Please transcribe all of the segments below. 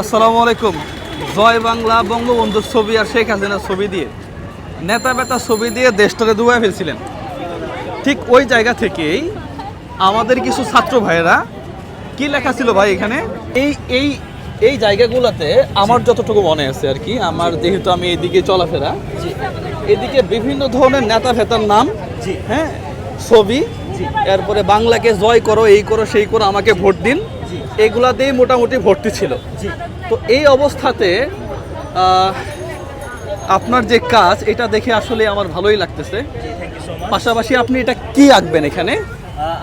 আসসালামু আলাইকুম। জয় বাংলা বঙ্গবন্ধুর ছবি আর শেখ হাসিনার ছবি দিয়ে। নেতা বেতা ছবি দিয়ে দেশটাকে ডুবাই ফেলছিলেন। ঠিক ওই জায়গা থেকেই আমাদের কিছু ছাত্র ভাইয়েরা কি লেখা ছিল ভাই এখানে? এই এই এই জায়গাগুলোতে আমার যতটুকু মনে আছে আর কি আমার যেহেতু আমি এইদিকে চলাফেরা এদিকে বিভিন্ন ধরনের নেতা ফেতার নাম হ্যাঁ ছবি এরপরে বাংলাকে জয় করো এই করো সেই করো আমাকে ভোট দিন। এগুলাতেই মোটামুটি ভর্তি ছিল। তো এই অবস্থাতে আপনার যে কাজ এটা দেখে আসলে আমার ভালোই লাগতেছে। পাশাপাশি আপনি এটা কি আঁকবেন এখানে?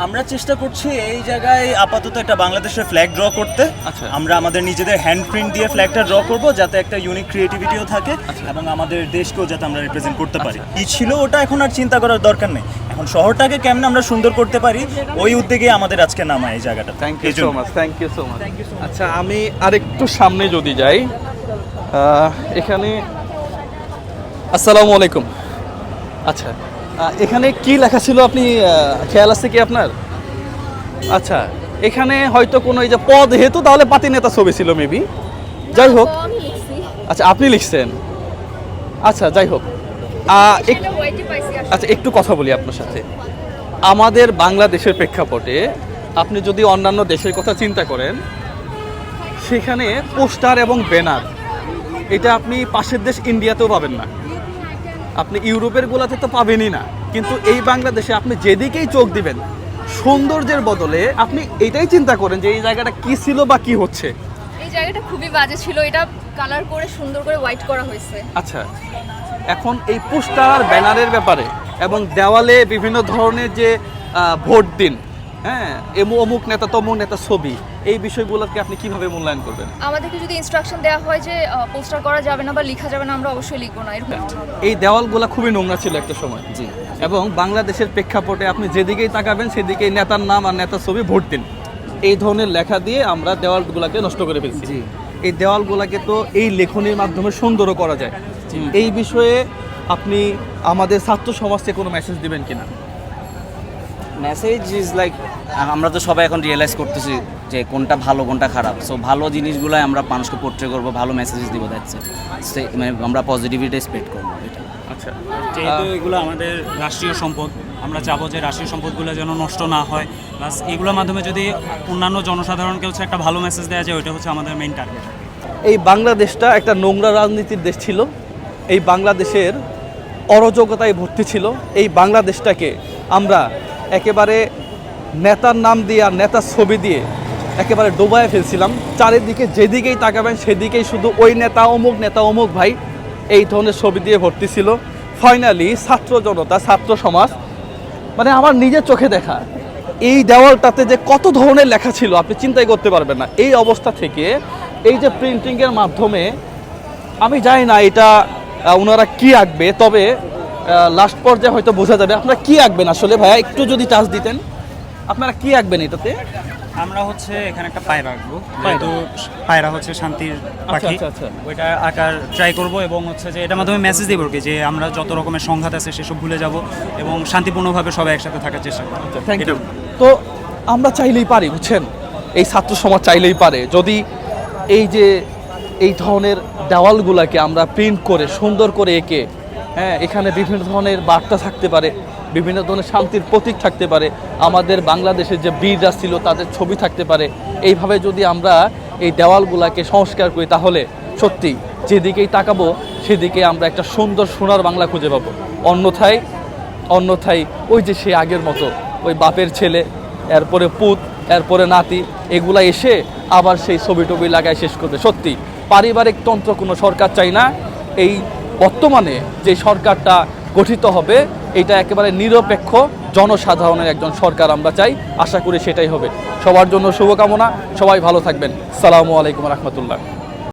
আমরা চেষ্টা করছি এই জায়গায় আপাতত একটা বাংলাদেশের ফ্ল্যাগ ড্র করতে। আচ্ছা। আমরা আমাদের নিজেদের হ্যান্ড প্রিন্ট দিয়ে ফ্ল্যাগটা ড্র করব যাতে একটা ইউনিক ক্রিয়েটিভিটিও থাকে আচ্ছা। এবং আমাদের দেশকেও যাতে আমরা রিপ্রেজেন্ট করতে পারি। কি ছিল ওটা এখন আর চিন্তা করার দরকার নেই। এখন শহরটাকে কেমনে আমরা সুন্দর করতে পারি ওই উদ্যোগে আমাদের আজকে নামা এই জায়গাটা। Thank you so much thank you so much আচ্ছা আমি আরেকটু সামনে যদি যাই এখানে আসসালামু আলাইকুম। আচ্ছা এখানে কি লেখা ছিল আপনি খেয়াল আছে কি আপনার? আচ্ছা এখানে হয়তো কোনো এই যে পদ হেতু তাহলে পাতি নেতা ছবি ছিল মেবি যাই হোক। আচ্ছা আপনি লিখছেন। আচ্ছা যাই হোক। আচ্ছা একটু কথা বলি আপনার সাথে। আমাদের বাংলাদেশের প্রেক্ষাপটে আপনি যদি অন্যান্য দেশের কথা চিন্তা করেন সেখানে পোস্টার এবং ব্যানার এটা আপনি পাশের দেশ ইন্ডিয়াতেও পাবেন না। আপনি ইউরোপের গোলাতে তো পাবেনই না। কিন্তু এই বাংলাদেশে আপনি যেদিকেই চোখ দিবেন সৌন্দর্যের বদলে আপনি এটাই চিন্তা করেন যে এই জায়গাটা কি ছিল বা কি হচ্ছে। এই জায়গাটা খুবই বাজে ছিল এটা কালার করে সুন্দর করে হোয়াইট করা হয়েছে। আচ্ছা। এখন এই পোস্টার ব্যানারের ব্যাপারে এবং দেওয়ালে বিভিন্ন ধরনের যে ভোট দিন হ্যাঁ এমু অমুক নেতা তমুক নেতা ছবি এই বিষয়গুলোকে আপনি কীভাবে মূল্যায়ন করবেন? আমাদেরকে যদি ইনস্ট্রাকশন দেওয়া হয় যে পোস্টার করা যাবে না বা লেখা যাবে না আমরা অবশ্যই লিখব না এরকম এই দেওয়ালগুলো খুবই নোংরা ছিল একটা সময়। জি। এবং বাংলাদেশের প্রেক্ষাপটে আপনি যেদিকেই তাকাবেন সেদিকেই নেতার নাম আর নেতার ছবি ভোট দিন। এই ধরনের লেখা দিয়ে আমরা দেওয়ালগুলোকে নষ্ট করে ফেলছি। এই দেওয়ালগুলোকে তো এই লেখনীর মাধ্যমে সুন্দরও করা যায়। এই বিষয়ে আপনি আমাদের ছাত্র সমাজকে কোনো মেসেজ দিবেন কিনা? মেসেজ ইজ লাইক আমরা তো সবাই এখন রিয়েলাইজ করতেছি যে কোনটা ভালো কোনটা খারাপ। সো ভালো জিনিসগুলোই আমরা মানুষকে পোট্রে করব ভালো মেসেজ দিব যাচ্ছে মানে আমরা পজিটিভিটি স্প্রেড করব এটা। আচ্ছা। যেহেতু এগুলো আমাদের রাষ্ট্রীয় সম্পদ আমরা চাবো যে রাষ্ট্রীয় সম্পদগুলো যেন নষ্ট না হয়। প্লাস এগুলোর মাধ্যমে যদি অন্যান্য জনসাধারণকে হচ্ছে একটা ভালো মেসেজ দেওয়া যায়, ওইটা হচ্ছে আমাদের মেইন টার্গেট এই বাংলাদেশটা একটা নোংরা রাজনীতির দেশ ছিল। এই বাংলাদেশের অরাজকতায় ভর্তি ছিল। এই বাংলাদেশটাকে আমরা একেবারে নেতার নাম দিয়ে আর নেতার ছবি দিয়ে একেবারে ডোবায় ফেলছিলাম। চারিদিকে যেদিকেই তাকাবেন, সেদিকেই শুধু ওই নেতা অমুক নেতা অমুক ভাই এই ধরনের ছবি দিয়ে ভর্তি ছিল। ফাইনালি ছাত্র জনতা, ছাত্র সমাজ মানে আমার নিজের চোখে দেখা। এই দেওয়ালটাতে যে কত ধরনের লেখা ছিল, আপনি চিন্তাই করতে পারবেন না। এই অবস্থা থেকে এই যে প্রিন্টিংয়ের মাধ্যমে, আমি জানি না এটা ওনারা কি আঁকবে, তবে লাস্ট পর্যায়ে হয়তো বোঝা যাবে। আপনারা কি আঁকবেন আসলে ভাইয়া? একটু যদি টাচ দিতেন। আপনারা কি আঁকবেন এটাতে? আমরা হচ্ছে এখানে একটা পায়রা আঁকবো যেহেতু পায়রা হচ্ছে শান্তির পাখি। আচ্ছা, আচ্ছা। ওইটা আঁকার ট্রাই করব এবং হচ্ছে যে এটার মাধ্যমে মেসেজ দেবো কি যে আমরা যত রকমের সংঘাত আছে সেসব ভুলে যাব এবং শান্তিপূর্ণভাবে সবাই একসাথে থাকার চেষ্টা করব। থ্যাংক ইউ তো আমরা চাইলেই পারি বুঝছেন? এই ছাত্র সমাজ চাইলেই পারে। যদি এই যে এই ধরনের দেওয়ালগুলোকে আমরা প্রিন্ট করে সুন্দর করে এঁকে হ্যাঁ এখানে বিভিন্ন ধরনের বার্তা থাকতে পারে, বিভিন্ন ধরনের শান্তির প্রতীক থাকতে পারে, আমাদের বাংলাদেশের যে বীররা ছিল তাদের ছবি থাকতে পারে। এইভাবে যদি আমরা এই দেওয়ালগুলোকে সংস্কার করি, তাহলে সত্যি যেদিকেই তাকাবো, সেদিকে আমরা একটা সুন্দর সোনার বাংলা খুঁজে পাবো। অন্যথায় অন্যথায় ওই যে সে আগের মতো, ওই বাপের ছেলে, এরপরে পুত, এরপরে নাতি, এগুলা এসে আবার সেই ছবি টবি লাগায় শেষ করবে। সত্যি, পারিবারিক তন্ত্র কোনো সরকার চাই না। এই বর্তমানে যে সরকারটা গঠিত হবে, এটা একেবারে নিরপেক্ষ জনসাধারণের একজন সরকার আমরা চাই। আশা করি সেটাই হবে। সবার জন্য শুভকামনা। সবাই ভালো থাকবেন। সালামু আলাইকুম রহমতুল্লাহ।